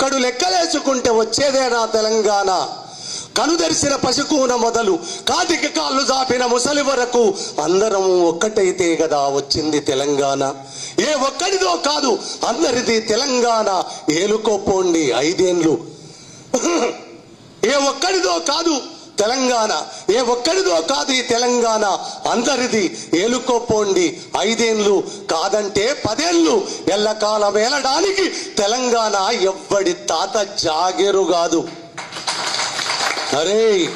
ఒక్కడు లెక్కలేసుకుంటే వచ్చేదేనా తెలంగాణ. కనుదెరిసిన పశుకూన మొదలు కాటికి కాళ్ళు జాపిన ముసలి వరకు అందరం ఒక్కటైతే కదా వచ్చింది తెలంగాణ. ఏ ఒక్కడిదో కాదు అందరిది తెలంగాణ. ఏలుకోపోండి ఐదేండ్లు. ఏ ఒక్కడిదో కాదు తెలంగాణ. ఏ ఒక్కడిదో కాదు ఈ తెలంగాణ. అందరిది ఏలుకోపోండి. ఐదేండ్లు కాదంటే పదేళ్ళు ఎల్లకాలం వేలడానికి తెలంగాణ ఎవ్వడి తాత జాగేరు కాదు. అరే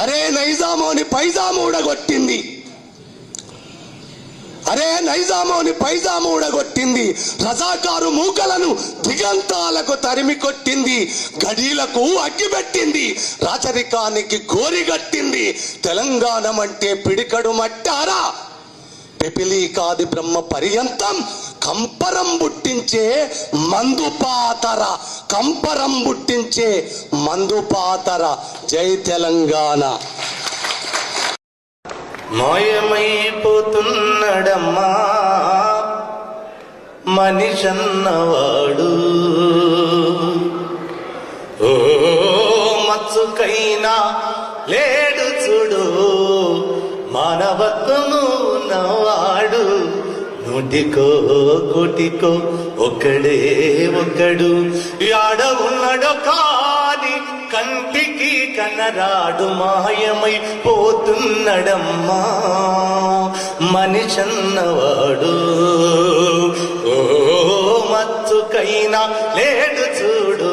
అరే నైజామోని పైజాము ఊడగొట్టింది. అరే నైజామోని పైజాము ఊడగొట్టింది. రజాకారు మూకలను దిగంతాలకు తరిమి కొట్టింది. గడీలకు అగ్గిపెట్టింది రాచరికానికి గోరిగట్టింది తెలంగాణ అంటే పిడికడు మట్టారా? పిపిలి కాది బ్రహ్మ పర్యంతం కంపరం బుట్టించే మందుపాతర కంపరం బుట్టించే మందుపాతర జై తెలంగాణ. మాయమైపోతున్నాడమ్మా. మనిషన్నవాడు. ఓ మచ్చుకైనా లేడు చూడు. మానవత్వము ఉన్నవాడు. నూటికో కోటికో ఒక్కడే ఒక్కడు. యాడ ఉన్నాడో కా కనరాడు మాయమై పోతున్నడమ్మా మనిషన్నవాడు. ఓ మత్తుకైనా లేడు చూడు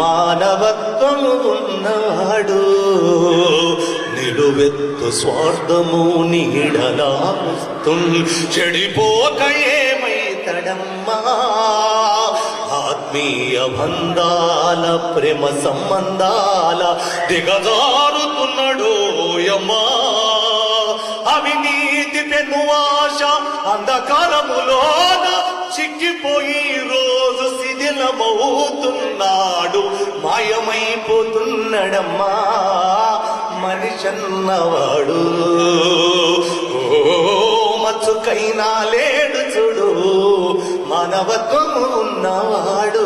మానవత్వము ఉన్నవాడు నిలువెత్తు స్వార్థము నీడలా చెడిపోక ఏమైతడమ్మా. ఆత్మీయ బంధాల ప్రేమ సంబంధాల దిగజారుతున్నాడు యమ్మా. అవినీతి ఆశ అంధకారములోన చిక్కిపోయి రోజు శిథిలమవుతున్నాడు. మాయమైపోతున్నాడమ్మా మనిషన్నవాడు. ఓ మచ్చుకైనా లేడు మానవత్వము ఉన్నవాడు